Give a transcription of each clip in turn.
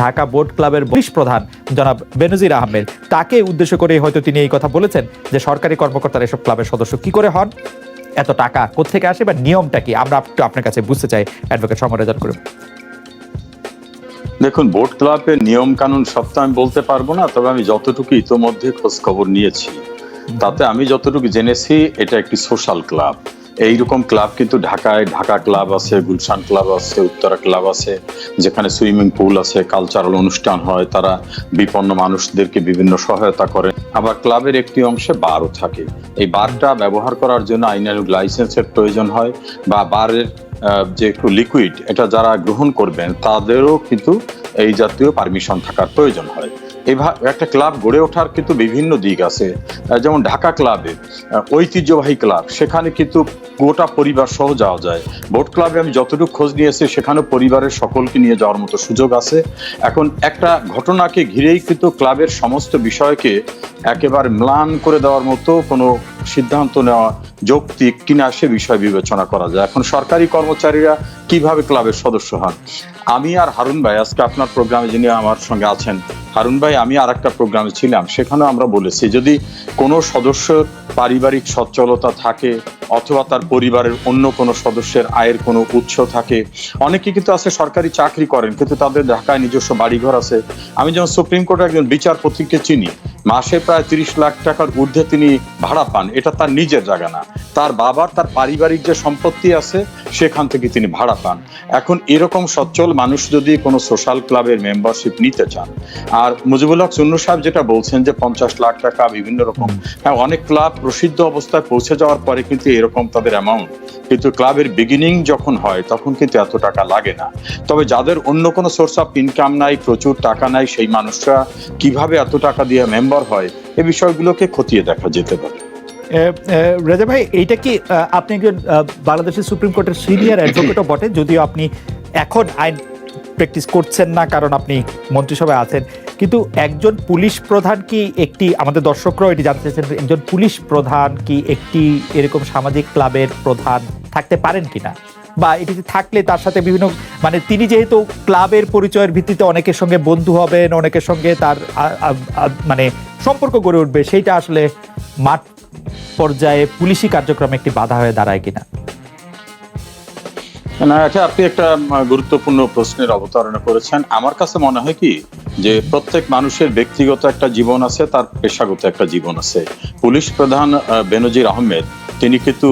Dhaka board ক্লাবের police প্রধান জনাব বেনজির আহমেদ। তাকে উদ্দেশ্য করে হয়তো তিনি এই কথা বলেছেন যে সরকারি কর্মকর্তারা এসব ক্লাবের সদস্য কি করে হন এত টাকা কোথেকে আসে বা নিয়মটা কি? আমরা একটু আপনার কাছে বুঝতে চাই অ্যাডভোকেট সমরেজান করুন। দেখুন বোট ক্লাবের নিয়ম কানুন সব তো আমি বলতে পারব না তবে আমি যতটুকু ইতোমধ্যে খোঁজ খবর নিয়েছি তাতে আমি যতটুকু জেনেছি এটা একটি সোশ্যাল ক্লাব। এইরকম ক্লাব কিন্তু ঢাকায়, ঢাকা ক্লাব আছে, গুলশান ক্লাব আছে, উত্তরা ক্লাব আছে, যেখানে সুইমিং পুল আছে, কালচারাল অনুষ্ঠান হয়, তারা বিপন্ন মানুষদেরকে বিভিন্ন সহায়তা করে। আবার ক্লাবের একটি অংশে বারও থাকে। এই বারটা ব্যবহার করার জন্য আইনানুগ লাইসেন্সের প্রয়োজন হয় বা বারের যে একটু লিকুইড, এটা যারা গ্রহণ করবেন, তাদেরও কিন্তু এই জাতীয় পারমিশন থাকার প্রয়োজন হয়। এভাবে একটা ক্লাব গড়ে ওঠার কিন্তু বিভিন্ন দিক আছে। যেমন ঢাকা ক্লাবে ঐতিহ্যবাহী ক্লাব, সেখানে কিন্তু গোটা পরিবার সহ যাওয়া যায়। বোট ক্লাবে আমি যতটুকু খোঁজ নিয়েছি, সেখানে পরিবারের সকলকে নিয়ে যাওয়ার মতো সুযোগ আছে। এখন একটা ঘটনাকে ঘিরেই কিন্তু ক্লাবের সমস্ত বিষয়কে একেবারে ম্লান করে দেওয়ার মতো কোনো সিদ্ধান্ত নেওয়া যৌক্তিক কিনা সে বিষয় বিবেচনা করা যায়। এখন সরকারি কর্মচারীরা কীভাবে ক্লাবের সদস্য হন? আমি আর হারুন ভাই, আজকে আপনার প্রোগ্রামে যিনি আমার সঙ্গে আছেন, হারুন ভাই, আমি আর একটা প্রোগ্রামে ছিলাম সেখানে আমরা বলেছি, যদি কোনো সদস্য পারিবারিক সচ্ছলতা থাকে অথবা তার পরিবারের অন্য কোনো সদস্যের আয়ের কোনো উৎস থাকে। অনেকে কিন্তু আছে সরকারি চাকরি করেন, কিন্তু তাদের ঢাকায় নিজস্ব বাড়িঘর আছে। আমি যেমন সুপ্রিম কোর্টের একজন বিচারপতিকে চিনি, মাসে প্রায় তিরিশ লাখ টাকার ঊর্ধ্বে তিনি ভাড়া পান। এটা তার নিজের জায়গা না। তার বাবার তার পারিবারিক যে সম্পত্তি আছে সেখান থেকে তিনি ভাড়া পান। এখন এরকম সচ্ছল মানুষ যদি কোনো সোশ্যাল ক্লাবের মেম্বারশিপ নিতে চান আর মুজিবুল হক চুন্নু সাহেব যেটা বলছেন যে পঞ্চাশ লাখ টাকা বিভিন্ন রকম হ্যাঁ অনেক ক্লাব প্রসিদ্ধ অবস্থায় পৌঁছে যাওয়ার পরে কিন্তু এরকম তাদের অ্যামাউন্ট কিন্তু ক্লাবের বিগিনিং যখন হয় তখন কিন্তু এত টাকা লাগে না। তবে যাদের অন্য কোনো সোর্স অফ ইনকাম নাই প্রচুর টাকা নাই সেই মানুষরা কীভাবে এত টাকা দিয়ে মেম্বার হয় এই বিষয়গুলোকে খতিয়ে দেখা যেতে পারে। এ, এ, রেজা ভাই, এইটা কি আপনি একজন বাংলাদেশের সুপ্রিম কোর্টের সিনিয়র অ্যাডভোকেটও বটে? যদিও আপনি এখন আইন প্র্যাকটিস করছেন না, কারণ আপনি মন্ত্রিসভায় আছেন। কিন্তু একজন পুলিশ প্রধান কি একটি, আমাদের দর্শকরাও এটি জানতে চাইছেন, একজন পুলিশ প্রধান কি একটি এরকম সামাজিক ক্লাবের প্রধান থাকতে পারেন কিনা? বা এটিতে থাকলে তার সাথে বিভিন্ন মানে তিনি যেহেতু ক্লাবের পরিচয়ের ভিত্তিতে অনেকের সঙ্গে বন্ধু হবেন, অনেকের সঙ্গে তার মানে সম্পর্ক গড়ে উঠবে, সেইটা আসলে মাঠ পর্যায়ে পুলিশি কার্যক্রমে একটি বাধা হয়ে দাঁড়ায় কিনা? না এটা আপনি একটা গুরুত্বপূর্ণ প্রশ্নের অবতারণা করেছেন। আমার কাছে মনে হয় কি, যে প্রত্যেক মানুষের ব্যক্তিগত একটা জীবন আছে, তার পেশাগত একটা জীবন আছে। পুলিশ প্রধান বেনজির আহমেদ, তিনি কিন্তু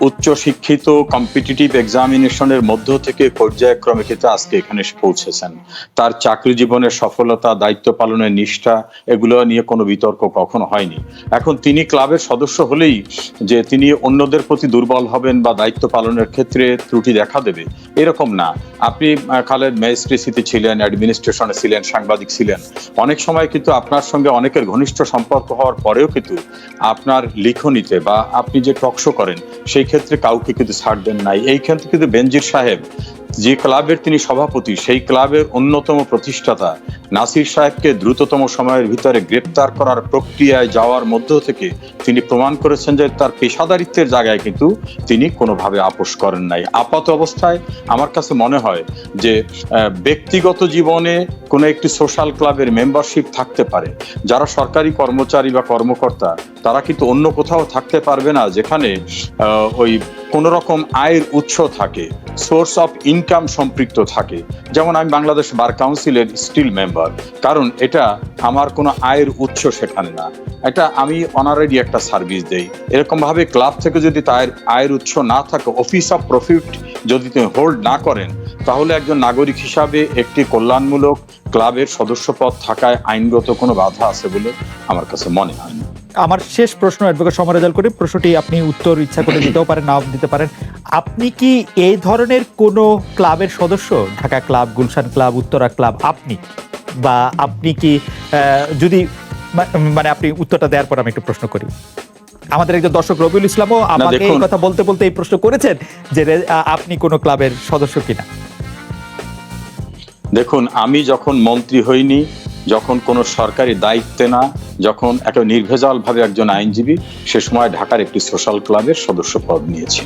উচ্চ শিক্ষিত কম্পিটিটিভ এক্সামিনেশনের মধ্য থেকে পর্যায়ক্রমে কিন্তু আজকে এখানে এসে পৌঁছেছেন। তার চাকরি জীবনের সফলতা, দায়িত্ব পালনের নিষ্ঠা, এগুলো নিয়ে কোনো বিতর্ক কখনো হয়নি। এখন তিনি ক্লাবের সদস্য হলেই যে তিনি অন্যদের প্রতি দুর্বল হবেন বা দায়িত্ব পালনের ক্ষেত্রে ত্রুটি দেখা দেবে, এরকম না। আপনি খালেদ ম্যাজিস্ট্রেসিতে ছিলেন, অ্যাডমিনিস্ট্রেশনে ছিলেন, সাংবাদিক ছিলেন। অনেক সময় কিন্তু আপনার সঙ্গে অনেকের ঘনিষ্ঠ সম্পর্ক হওয়ার পরেও কিন্তু আপনার লিখনিতে বা আপনি যে টকশো করেন, সেই ক্ষেত্রে কাউকে কিন্তু ছাড় দেন নাই। এই ক্ষেত্রে কিন্তু বেনজির সাহেব, যে ক্লাবের তিনি সভাপতি, সেই ক্লাবের অন্যতম প্রতিষ্ঠাতা, নাসির সাহেবকে দ্রুততম সময়ের ভিতরে গ্রেপ্তার করার প্রক্রিয়ায় যাওয়ার মধ্য থেকে তিনি প্রমাণ করেছেন যে তার পেশাদারিত্বের জায়গায় কিন্তু তিনি কোনোভাবে আপোষ করেন নাই। আপাত অবস্থায় আমার কাছে মনে হয় যে ব্যক্তিগত জীবনে কোনো একটি সোশ্যাল ক্লাবের মেম্বারশিপ থাকতে পারে। যারা সরকারি কর্মচারী বা কর্মকর্তা, তারা কিন্তু অন্য কোথাও থাকতে পারবে না যেখানে ওই কোনো রকম আয়ের উৎস থাকে সোর্স অফ ইনকাম সম্পৃক্ত থাকে। যেমন আমি বাংলাদেশ বার কাউন্সিলের স্টিল মেম্বার কারণ এটা আমার কোনো আয়ের উৎস সেখানে না। এটা আমি অনারেডি একটা সার্ভিস দেই। এরকম ভাবে ক্লাব থেকে যদি তার আয়ের উৎস না থাকে অফিস অফ প্রফিট যদি তিনি হোল্ড না করেন তাহলে একজন নাগরিক হিসাবে একটি কল্যাণমূলক ক্লাবের সদস্যপদ থাকায় আইনগত কোনো বাধা আছে বলে আমার কাছে মনে হয় না। আমার শেষ প্রশ্ন অ্যাডভোকেট সমরেজাল করি। প্রশ্নটি আপনি উত্তর ইচ্ছা করে দিতেও পারেন নাও দিতে পারেন। আপনি কি এই ধরনের কোনো ক্লাবের সদস্য? Dhaka club Gulshan club Uttara club আপনি? বা আপনি কি যদি মানে আপনি উত্তরটা দেওয়ার পর আমি একটু প্রশ্ন করি। আমাদের একজন দর্শক রবিউল ইসলামও আমাকে এই কথা বলতে বলতে এই প্রশ্ন করেছেন যে আপনি কোনো ক্লাবের সদস্য কিনা? দেখুন, আমি যখন মন্ত্রী হইনি, যখন কোনো সরকারি দায়িত্বে না, যখন একটা নির্ভেজালভাবে একজন আইনজীবী, সে সময় ঢাকার একটি সোশ্যাল ক্লাবের সদস্য পদ নিয়েছি।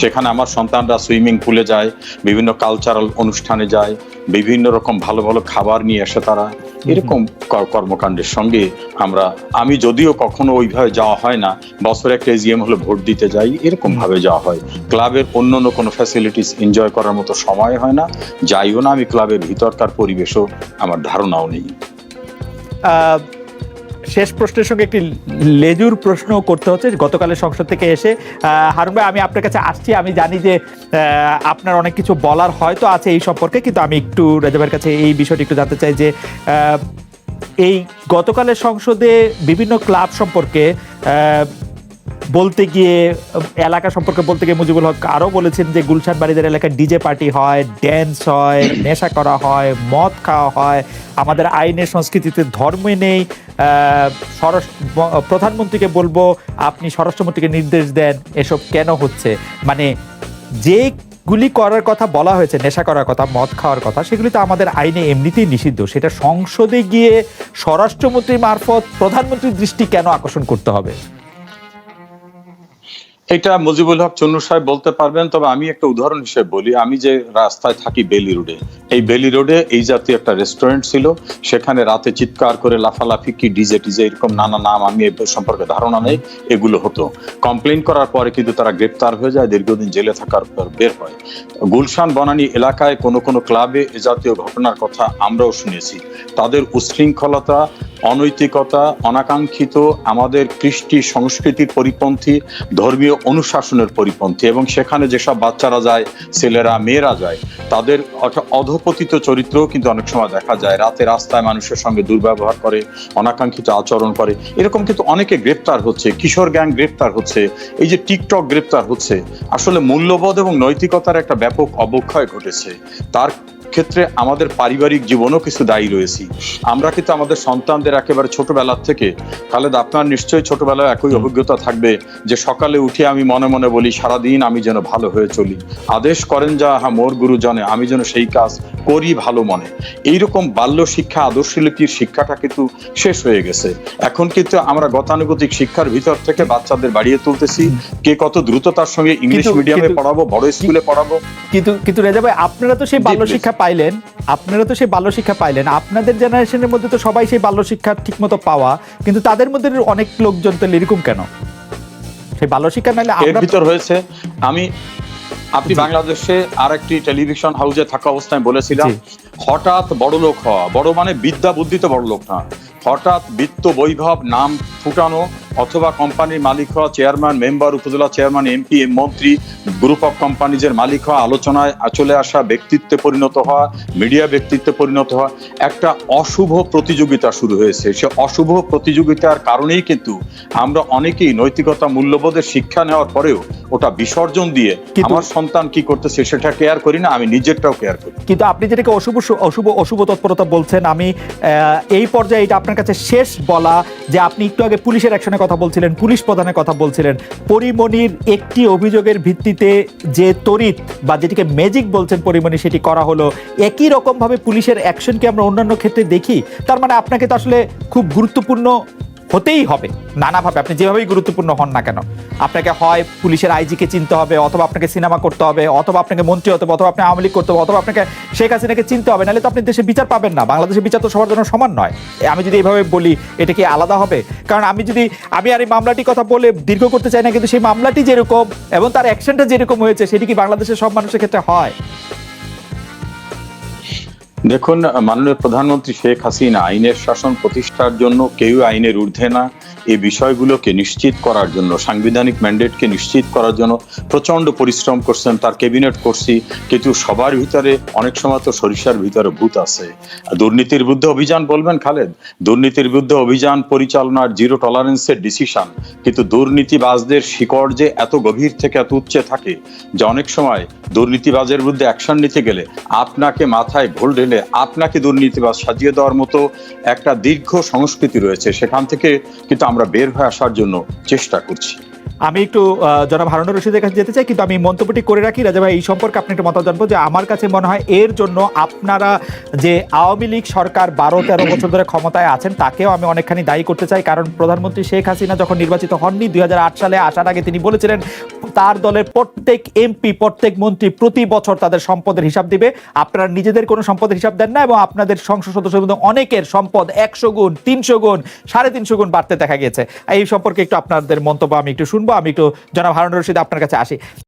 সেখানে আমার সন্তানরা সুইমিং পুলে যায় বিভিন্ন কালচারাল অনুষ্ঠানে যায় বিভিন্ন রকম ভালো ভালো খাবার নিয়ে আসে তারা। এরকম কর্মকাণ্ডের সঙ্গে আমরা আমি যদিও কখনো ওইভাবে যাওয়া হয় না বছরে একটা এজিএম হলে ভোট দিতে যাই এরকম ভাবে যাওয়া হয়। ক্লাবের অন্য অন্য কোনো ফ্যাসিলিটিস এনজয় করার মতো সময় হয় না যাইও না আমি ক্লাবের ভিতরকার পরিবেশও আমার ধারণাও নেই। শেষ প্রশ্নের সঙ্গে একটি লেজুর প্রশ্ন করতে হচ্ছে, গতকালের সংসদ থেকে এসে। হারুন ভাই, আমি আপনার কাছে আসছি। আমি জানি যে আপনার অনেক কিছু বলার হয়তো আছে এই সম্পর্কে, কিন্তু আমি একটু রেজাভাইয়ের কাছে এই বিষয়টি একটু জানতে চাই যে এই গতকালের সংসদে বিভিন্ন ক্লাব সম্পর্কে বলতে গিয়ে, এলাকা সম্পর্কে বলতে গিয়ে মুজিবুল হক আরও বলেছেন যে গুলশান বাড়িদের এলাকায় ডিজে পার্টি হয় ড্যান্স হয়, নেশা করা হয়, মদ খাওয়া হয়। আমাদের আইনের সংস্কৃতিতে ধর্মে নেই। প্রধানমন্ত্রীকে বলব, আপনি স্বরাষ্ট্রমন্ত্রীকে নির্দেশ দেন, এসব কেন হচ্ছে? মানে যেগুলি করার কথা বলা হয়েছে, নেশা করার কথা, মদ খাওয়ার কথা, সেগুলি তো আমাদের আইনে এমনিতেই নিষিদ্ধ। সেটা সংসদে গিয়ে স্বরাষ্ট্রমন্ত্রীর মারফত প্রধানমন্ত্রীর দৃষ্টি কেন আকর্ষণ করতে হবে? এটা মুজিবুল হক চন্নু সাহেব বলতে পারবেন, তবে আমি একটা উদাহরণ হিসেবে বলি। আমি যে রাস্তায় থাকি বেলি রোডে, এই বেলি রোডে এই জাতীয় একটা রেস্টুরেন্ট ছিল। সেখানে রাতে চিৎকার করে লাফালাফি কি ডিজে টিজে এরকম নানা নাম আমি এ সম্পর্কে ধারণা নেই, এগুলো হতো। কমপ্লেন করার পরে কিন্তু তারা গ্রেপ্তার হয়ে যায়, দীর্ঘদিন জেলে থাকার পর বের হয়। গুলশান বনানী এলাকায় কোনো কোনো ক্লাবে এ জাতীয় ঘটনার কথা আমরাও শুনেছি। তাদের উশৃঙ্খলতা অনৈতিকতা, অনাকাঙ্ক্ষিত আমাদের কৃষ্টি সংস্কৃতির পরিপন্থী, ধর্মীয় অনুশাসনের পরিপন্থী এবং সেখানে যেসব বাচ্চারা যায়, ছেলেরা, মেয়েরা যায়, তাদের অধপতিত চরিত্রও কিন্তু অনেক সময় দেখা যায়। রাতে রাস্তায় মানুষের সঙ্গে দুর্ব্যবহার করে, অনাকাঙ্ক্ষিত আচরণ করে। এরকম কিন্তু অনেকে গ্রেপ্তার হচ্ছে, কিশোর গ্যাং গ্রেপ্তার হচ্ছে, এই যে টিকটক গ্রেপ্তার হচ্ছে, আসলে মূল্যবোধ এবং নৈতিকতার একটা ব্যাপক অবক্ষয় ঘটেছে। তার ক্ষেত্রে আমাদের পারিবারিক জীবনও কিছু দায়ী রয়েছি। আমরা কিন্তু আমাদের সন্তানদের একেবারে ছোটবেলার থেকে খালেদ আপনার নিশ্চয়ই ছোটবেলায় একই অভিজ্ঞতা থাকবে যে সকালে উঠে আমি মনে মনে বলি সারাদিন আমি যেন ভালো হয়ে চলি। আদেশ করেন যা হা মোর গুরুজনে আমি যেন সেই কাজ করি ভালো মনে। এইরকম বাল্য শিক্ষা আদর্শলিপির শিক্ষাটা কিন্তু শেষ হয়ে গেছে। এখন কিন্তু আমরা গতানুগতিক শিক্ষার ভিতর থেকে বাচ্চাদের বাড়িয়ে তুলতেছি। কে কত দ্রুততার সঙ্গে ইংলিশ মিডিয়ামে পড়াবো বড় স্কুলে পড়াবো। কিন্তু কিন্তু রেজা ভাই আপনারা তো সেই বাল্য শিক্ষা পাইলেন আপনারা তো সেই বাল্য শিক্ষা পাইলেন। আপনাদের জেনারেশনের মধ্যে তো সবাই সেই বাল্য শিক্ষা ঠিকমতো পাওয়া কিন্তু তাদের মধ্যে অনেক লোকজন তো এরকম কেন? সেই বাল্য শিক্ষা নাহলে আমরা ভিতর হয়েছে আমি আপনি বাংলাদেশে আর একটি টেলিভিশন হাউসে থাকা অবস্থায় বলেছিলাম হঠাৎ বড় লোক হওয়া বড় মানে বিদ্যা বুদ্ধিতে বড় লোক না হঠাৎ বিত্ত বৈভব নাম ফুটানো অথবা কোম্পানির মালিক হওয়া chairman member upazila chairman MP মন্ত্রী গ্রুপ অফ কোম্পানিজের মালিক হওয়া আলোচনায় চলে আসা ব্যক্তিত্বে পরিণত হওয়া মিডিয়া ব্যক্তিত্বে পরিণত হওয়া একটা অশুভ প্রতিযোগিতা শুরু হয়েছে। সে অশুভ প্রতিযোগিতার কারণেই কিন্তু আমরা অনেকেই নৈতিকতা মূল্যবোধের শিক্ষা নেওয়ার পরেও ওটা বিসর্জন দিয়ে আমার সন্তান কি করতেছে সেটা কেয়ার করি না আমি নিজেরটাও কেয়ার করি। কিন্তু আপনি যেটাকে অশুভ অশুভ অশুভ তৎপরতা বলছেন আমি আহ, এই পর্যায়ে এটা আপনার কাছে শেষ বলা যে আপনি একটু আগে পুলিশের অ্যাকশনের কথা বলছিলেন, পুলিশ প্রধানের কথা বলছিলেন। পরিমণির একটি অভিযোগের ভিত্তিতে যে তরিত বা যেটিকে ম্যাজিক বলছেন পরিমণি, সেটি করা হলো। একই রকমভাবে পুলিশের অ্যাকশনকে আমরা অন্যান্য ক্ষেত্রে দেখি। তার মানে আপনাকে তো আসলে খুব গুরুত্বপূর্ণ হতেই হবে। নানাভাবে আপনি যেভাবেই গুরুত্বপূর্ণ হন না কেন, আপনাকে হয় পুলিশের আইজিকে চিনতে হবে, অথবা আপনাকে সিনেমা করতে হবে, অথবা আপনাকে মন্ত্রী হতে হবে, অথবা আপনি আওয়ামী লীগ করতে হবে, অথবা আপনাকে শেখ হাসিনাকে চিনতে হবে, নাহলে তো আপনি দেশে বিচার পাবেন না। বাংলাদেশের বিচার তো সবার জন্য সমান নয়। আমি যদি এইভাবে বলি, এটা কি আলাদা হবে? কারণ আমি যদি, আমি আর এই মামলাটি কথা বলে দীর্ঘ করতে চাই না, কিন্তু সেই মামলাটি যেরকম এবং তার অ্যাকশনটা যেরকম হয়েছে, সেটি কি বাংলাদেশের সব মানুষের ক্ষেত্রে হয়? দেখুন মাননীয় প্রধানমন্ত্রী শেখ হাসিনা আইনের শাসন প্রতিষ্ঠার জন্য কেউ আইনের ঊর্ধ্বে না। এই বিষয়গুলোকে নিশ্চিত করার জন্য, সাংবিধানিক ম্যান্ডেটকে নিশ্চিত করার জন্য প্রচণ্ড পরিশ্রম করছেন তার ক্যাবিনেট করছি কিন্তু সবার ভিতরে অনেক সময় তো সরিষার ভিতরে ভূত আছে। দুর্নীতির বিরুদ্ধে অভিযান বলবেন খালেদ? দুর্নীতির বিরুদ্ধে অভিযান পরিচালনার জিরো টলারেন্সের ডিসিশন কিন্তু দুর্নীতিবাজদের শিকড় যে এত গভীর থেকে এত উচ্চে থাকে, যে অনেক সময় দুর্নীতিবাজের বিরুদ্ধে অ্যাকশন নিতে গেলে আপনাকে মাথায় ঘোল ঢেলে আপনাকে দুর্নীতিবাজ সাজিয়ে দেওয়ার মতো একটা দীর্ঘ সংস্কৃতি রয়েছে। সেখান থেকে কিন্তু আমরা বের হয়ে আসার জন্য চেষ্টা করছি। আমি একটু জনাব হারুনুর রশিদের কাছে যেতে চাই, কিন্তু আমি মন্তব্যটি করে রাখি। রাজা ভাই, এই সম্পর্কে আপনি একটা মতামত জানব যে আমার কাছে মনে হয় এর জন্য আপনারা যে আওয়ামী লীগ সরকার বারো তেরো বছর ধরে ক্ষমতায় আছেন, তাকেও আমি অনেকখানি দায়ী করতে চাই। কারণ প্রধানমন্ত্রী শেখ হাসিনা যখন নির্বাচিত হননি, দুই হাজার আট সালে আসার আগে তিনি বলেছিলেন, তার দলের প্রত্যেক এমপি, প্রত্যেক মন্ত্রী প্রতি বছর তাদের সম্পদের হিসাব দিবে। আপনারা নিজেদের কোনো সম্পদের হিসাব দেন না এবং আপনাদের সংসদ সদস্যের মধ্যে অনেকের সম্পদ একশো গুণ, তিনশো গুণ, সাড়ে তিনশো গুণ বাড়তে দেখা গেছে এই সম্পর্কে একটু আপনাদের মন্তব্য আমি একটু শুনব আমি একটু জনাব হারুন রশিদ আপনার কাছে আসি।